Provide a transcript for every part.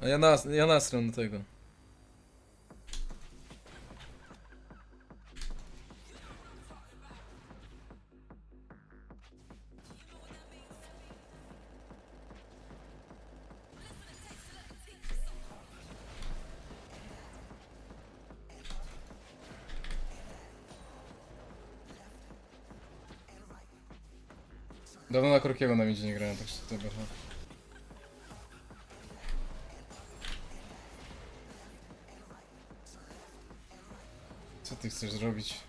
A ja, nas, ja nasram do tego. Dawno na Korkiego na midzie nie grałem, tak się to trochę. Ty chcesz zrobić?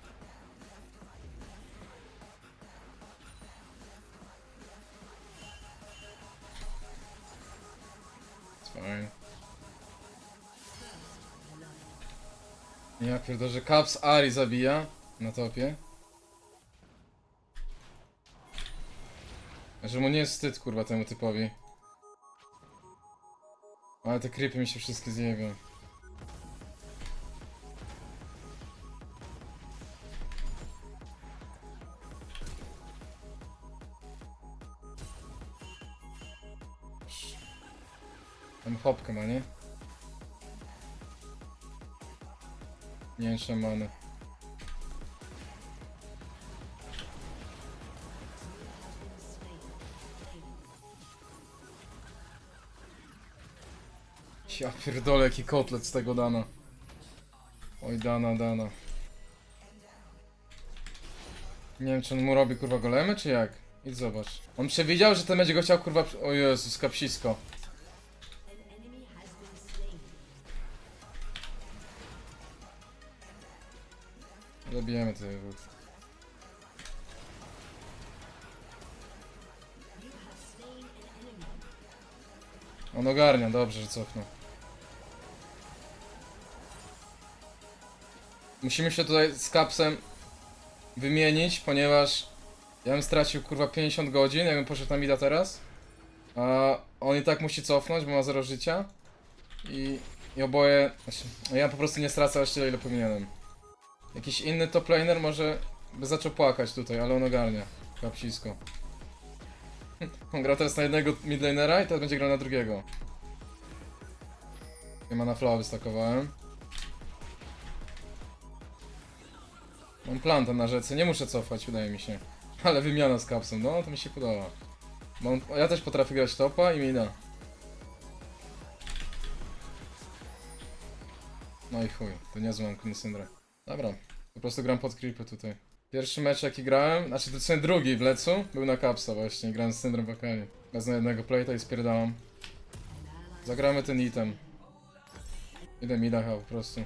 Fajnie. Ja pierdolę, że Caps Ari zabija na topie. Że mu nie jest wstyd, kurwa, temu typowi. Ale te creepy mi się wszystkie zjebią. Tam hopkę ma, nie? Nie wiem, mam manę. Ja pierdolę, jaki kotlet z tego dana. Oj, dana, dana. Nie wiem, czy on mu robi, kurwa, golemy, czy jak? Idź zobacz. On przewidział, że ten będzie go chciał, kurwa... O Jezus, kapsisko. Zabijemy tutaj wód. On ogarnia, dobrze, że cofnął. Musimy się tutaj z kapsem wymienić, ponieważ ja bym stracił kurwa 50 godzin, jakbym poszedł na mida teraz. A on i tak musi cofnąć, bo ma 0 życia. I, i oboje. Znaczy, ja po prostu nie stracę tyle, ile powinienem. Jakiś inny top laner może by zaczął płakać tutaj, ale on ogarnia. Kapsisko. On gra teraz na jednego midlanera i teraz będzie grał na drugiego. Nie ma na flow wystakowałem. Mam plantę na rzece, nie muszę cofać, wydaje mi się. Ale wymiana z kapsem, no to mi się podoba. Ja też potrafię grać topa i mida. No i chuj, to nie mam Queen Syndra. Dobra, po prostu gram pod creepy tutaj. Pierwszy mecz jaki grałem, znaczy to sobie drugi w lecu, był na kapsa właśnie, grałem z Syndrem w Akanie. Bez na jednego playta i spierdałam. Zagramy ten item. Idę mi dachał po prostu.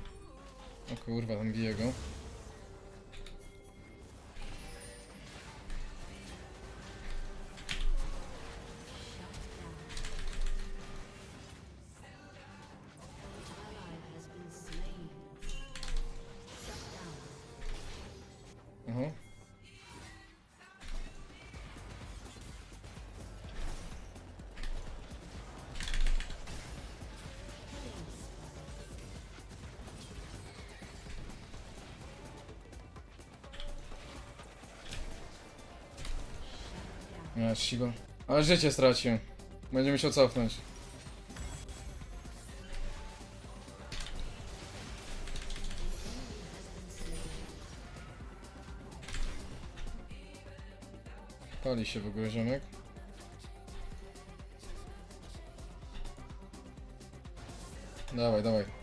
O kurwa, tam bije go. Ja, sigo. Ale życie stracił. Będzie musiał cofnąć. Pali się w ogóle ziomek. Dawaj, dawaj.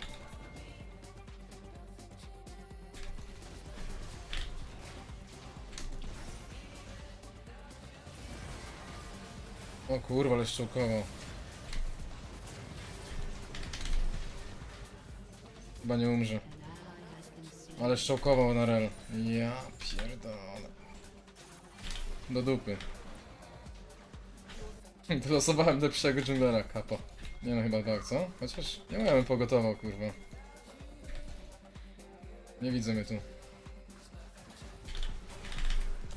O kurwa, ale szczołkował. Chyba nie umrze. Ale szczołkował na rel. Ja pierdolę. Do dupy. Wylosowałem lepszego junglera, kapa. Nie no, chyba tak, co? Chociaż nie miałem pogotował, kurwa. Nie widzę mnie tu.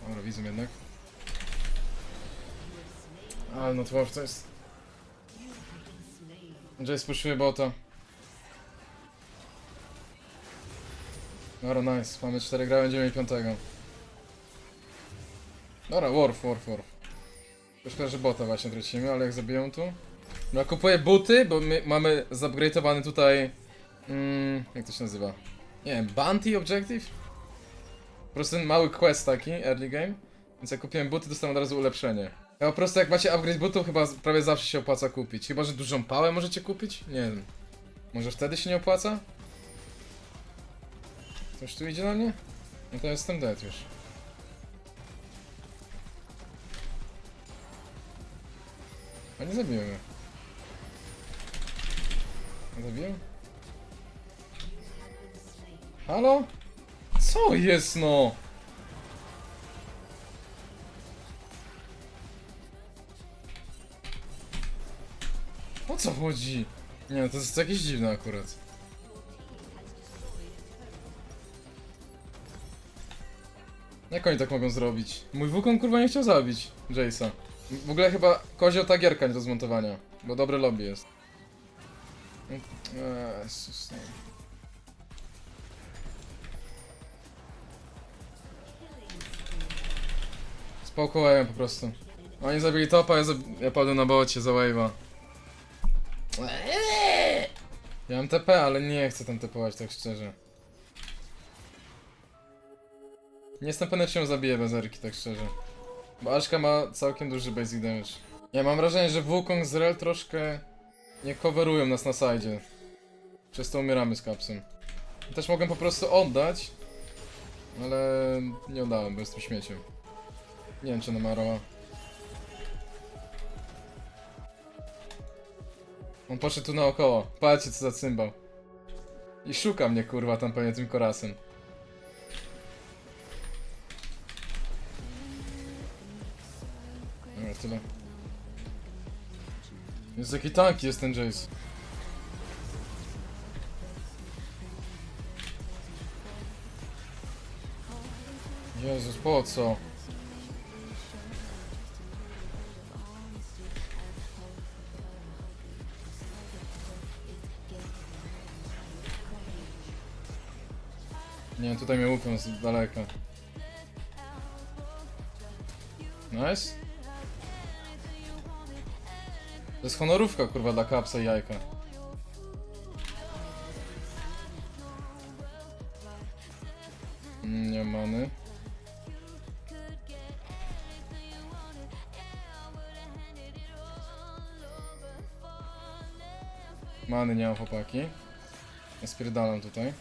Dobra, widzę jednak. Ale no to to jest... Jace puszuje bota. Dobra, nice. Mamy 4 gra, będziemy mieli 5. Dobra, Worf, Worf. To Szkoda, że bota właśnie tracimy, ale jak zabiją tu... Ja kupuję buty, bo my mamy zupgrade'owany tutaj... Mm, jak to się nazywa? Nie wiem, Bounty Objective? Po prostu ten mały quest taki, early game. Więc jak kupiłem buty, dostałem od razu ulepszenie. Ja po prostu jak macie upgrade butów, chyba prawie zawsze się opłaca kupić. Chyba, że dużą pałę możecie kupić? Nie wiem. Może wtedy się nie opłaca? Ktoś tu idzie na mnie? No to jestem dead już. A nie zabiłem mnie. A zabiłem? Halo? Co jest no? O co chodzi? Nie, to jest jakieś dziwne akurat. Jak oni tak mogą zrobić? Mój wukon kurwa nie chciał zabić Jace'a. W ogóle chyba kozioł ta gierka nie do zmontowania, bo dobre lobby jest. Jezus, no. Spokojnie po prostu. Oni zabili topa, ja, zab- ja padłem na bocie za wave'a. Ja mam TP, ale nie chcę tam tepować tak szczerze. Nie jestem pewny, czy ją zabiję bez Erki, tak szczerze. Bo Ashka ma całkiem duży basic damage. Ja mam wrażenie, że Wukong z Rel troszkę nie coverują nas na side. Przez to umieramy z kapsem. Też mogłem po prostu oddać, ale nie oddałem, bo jestem śmieciem. Nie wiem, czy namarała. On poszedł tu naokoło. Patrzcie, co za cymbał. I szuka mnie, kurwa, tam pewnie tym korasem. Dobra, tyle. Jest jaki tanki jest ten Jace. Jezus, po co? Nie, tutaj mnie łupią z daleka. Nice. To jest honorówka, kurwa, dla kapsa i jajka. Mm, Nie ma many. Many nie mam chłopaki. Ja spierdalam tutaj.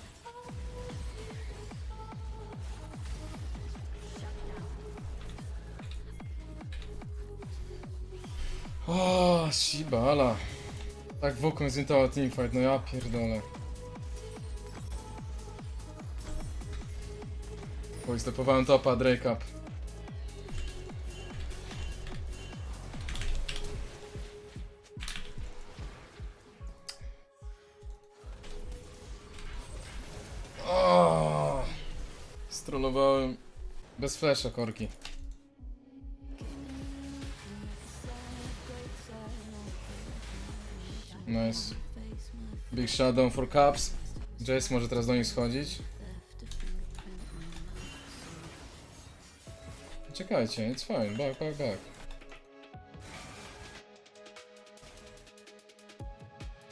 O, shibala. Tak Wukong zintała teamfight, no ja pierdolę. Chuj, stopowałem topa, Drake up. O, bez flasha korki. Nice. Big Shadow for Cups. Jace może teraz do nich schodzić. Czekajcie, it's fine, back, back, back.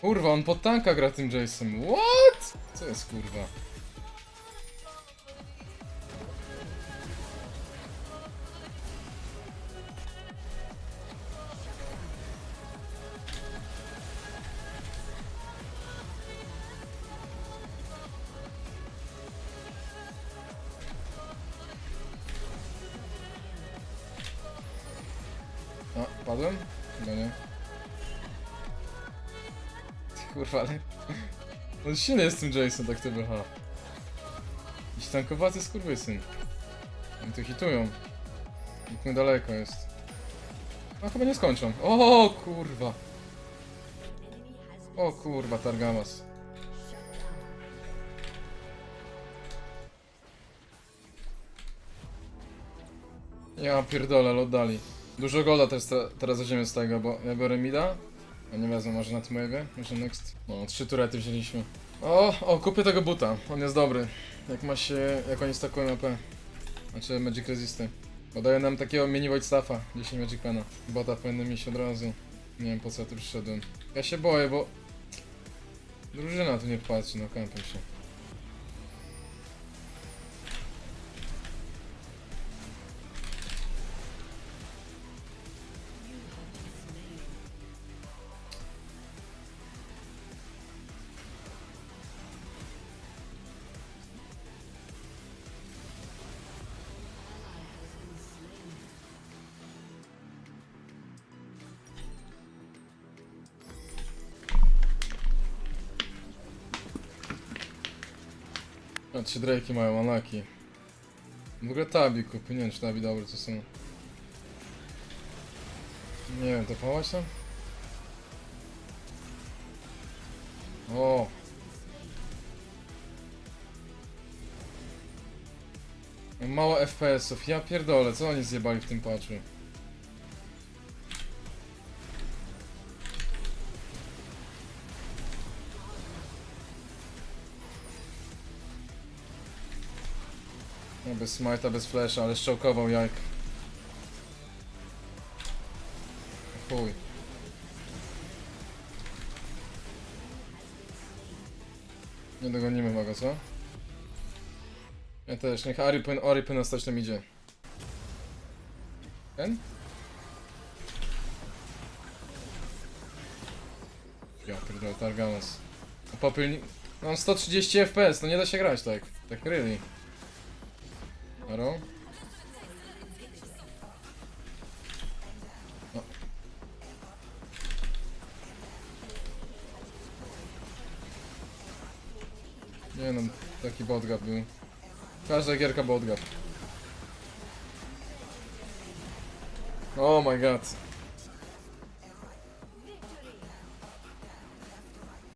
Kurwa, on pod tanka gra tym Jace'em. What? Co jest kurwa? Padłem? Chyba nie. Kurwa, ale... On silny jest tym Jason, tak to BH. Jakiś tankowaty skurwysyn. Oni to hitują. Nikt niedaleko jest. A chyba nie skończą. O kurwa. O kurwa, Targamas. Ja pierdolę, ale oddali. Dużo golda też te- teraz weźmiemy z tego, bo ja biorę mida. A nie wezmę może na tym wave'ie? Może next? No, trzy turety wzięliśmy. O, o, kupię tego buta. On jest dobry. Jak ma się, jak oni stakują AP. Znaczy Magic Resisty. Bo nam takiego mini Void Staffa, 10 Magic Pana. Bota powinny mieć od razu. Nie wiem po co ja tu przyszedłem. Ja się boję, bo... Drużyna tu nie patrzy, no kąpię się. Trzy Drake'i mają Anaki. W ogóle Tabi kupi, nie wiem czy Tabi dobre to są. Nie wiem, to połać tam? O! Mało FPS-ów, ja pierdolę, co oni zjebali w tym patchu? Bez smite'a, bez flasha, ale szczałkował jajk. Chuj. Nie dogonimy maga, co? Ja też, niech Ari pyn, Ori pyn stać tam idzie. Ten? Ja pierdolę, Targamas. Popylnik... Mam 130 FPS, no nie da się grać tak. Tak really. Haro? O. Nie no, taki botgap był. Każda gierka botgap. Oh my god.